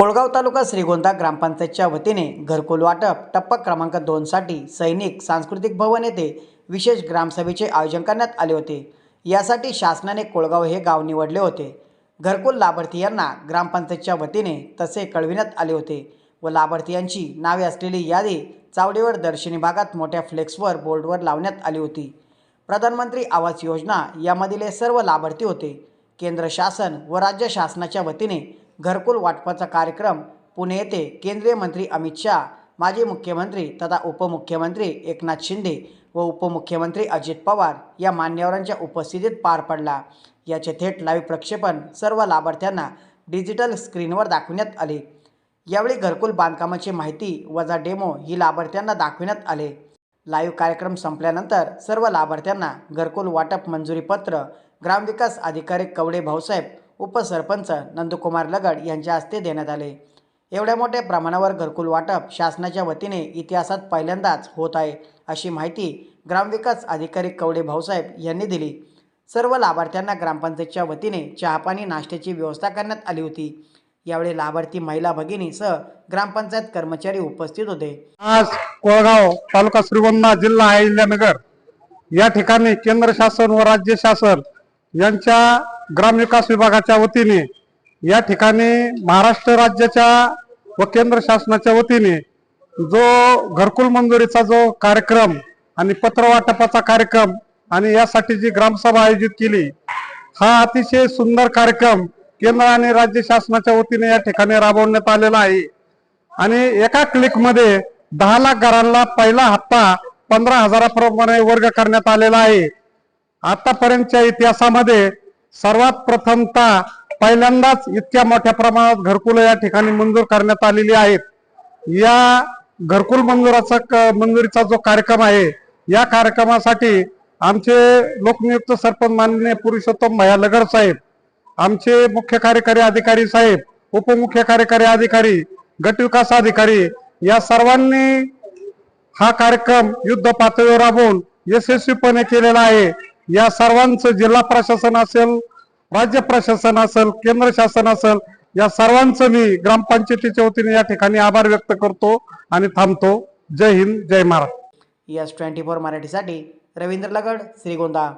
कोळगाव तालुका श्रीगोंदा ग्रामपंचायतच्या वतीने घरकुल वाटप टप्पा क्रमांक दोनसाठी सैनिक सांस्कृतिक भवन येथे विशेष ग्रामसभेचे आयोजन करण्यात आले होते. यासाठी शासनाने कोळगाव हे गाव निवडले होते. घरकुल लाभार्थीयांना ग्रामपंचायतच्या वतीने तसे कळविण्यात आले होते व लाभार्थीयांची नावे असलेली यादी चावडीवर दर्शनी भागात मोठ्या फ्लेक्सवर बोर्डवर लावण्यात आली होती. प्रधानमंत्री आवास योजना यामधील सर्व लाभार्थी होते. केंद्र शासन व राज्य शासनाच्या वतीने घरकुल वाटपाचा कार्यक्रम पुणे येथे केंद्रीय मंत्री अमित शहा माजी मुख्यमंत्री तथा उपमुख्यमंत्री एकनाथ शिंदे व उपमुख्यमंत्री अजित पवार या मान्यवरांच्या उपस्थितीत पार पडला. याचे थेट लाईव्ह प्रक्षेपण सर्व लाभार्थ्यांना डिजिटल स्क्रीनवर दाखवण्यात आले. यावेळी घरकुल बांधकामाची माहिती वजा डेमो ही लाभार्थ्यांना दाखविण्यात आले. लाईव्ह कार्यक्रम संपल्यानंतर सर्व लाभार्थ्यांना घरकुल वाटप मंजुरी पत्र ग्रामविकास अधिकारी कवडे भाऊसाहेब उपसरपंच नंदकुमार लगड यांच्या हस्ते देण्यात आले. एवढ्या मोठ्या प्रमाणावर घरकुल वाटप शासनाच्या वतीने इतिहासात पहिल्यांदाच होत आहे अशी माहिती ग्रामविकास अधिकारी कवडे भाऊसाहेब यांनी दिली. सर्व लाभार्थ्यांना ग्रामपंचायतच्या वतीने चहापाणी नाश्त्याची व्यवस्था करण्यात आली होती. यावेळी लाभार्थी महिला भगिनीसह ग्रामपंचायत कर्मचारी उपस्थित होते. आज कोळगाव तालुका श्रीगोंदा जिल्हा अहिल्यानगर या ठिकाणी केंद्र शासन व राज्य शासन यांच्या ग्रामविकास विभागाच्या वतीने या ठिकाणी महाराष्ट्र राज्याच्या व केंद्र शासनाच्या वतीने जो घरकुल मंजुरीचा जो कार्यक्रम आणि पत्रवाटपाचा कार्यक्रम आणि यासाठी जी ग्रामसभा आयोजित केली हा अतिशय सुंदर कार्यक्रम केंद्र आणि राज्य शासनाच्या वतीने या ठिकाणी राबवण्यात आलेला आहे. आणि एका क्लिकमध्ये दहा लाख घरांना पहिला हप्ता पंधरा हजाराप्रमाणे वर्ग करण्यात आलेला आहे. आतापर्यंतच्या इतिहासामध्ये सर्वात प्रथमतः पहिल्यांदाच इतक्या मोठ्या प्रमाणात घरकुल या ठिकाणी मंजूर करण्यात आलेली आहेत. या घरकुल मंजुराचा क- मंजुरीचा जो कार्यक्रम आहे या कार्यक्रमासाठी आमचे लोकनियुक्त सरपंच माननीय पुरुषोत्तम भया लगड साहेब आमचे मुख्य कार्यकारी अधिकारी साहेब उपमुख्य कार्यकारी अधिकारी गटविकास अधिकारी या सर्वांनी हा कार्यक्रम युद्ध पातळीवर राबवून यशस्वीपणे केलेला आहे. या सर्वांचं जिल्हा प्रशासन असेल राज्य प्रशासन असेल केंद्र शासन असेल या सर्वांचं मी ग्रामपंचायतीच्या वतीने या ठिकाणी आभार व्यक्त करतो आणि थांबतो. Jai Hind Jai Maharashtra. Yes twenty four मराठीसाठी रवींद्र लगड श्रीगोंदा.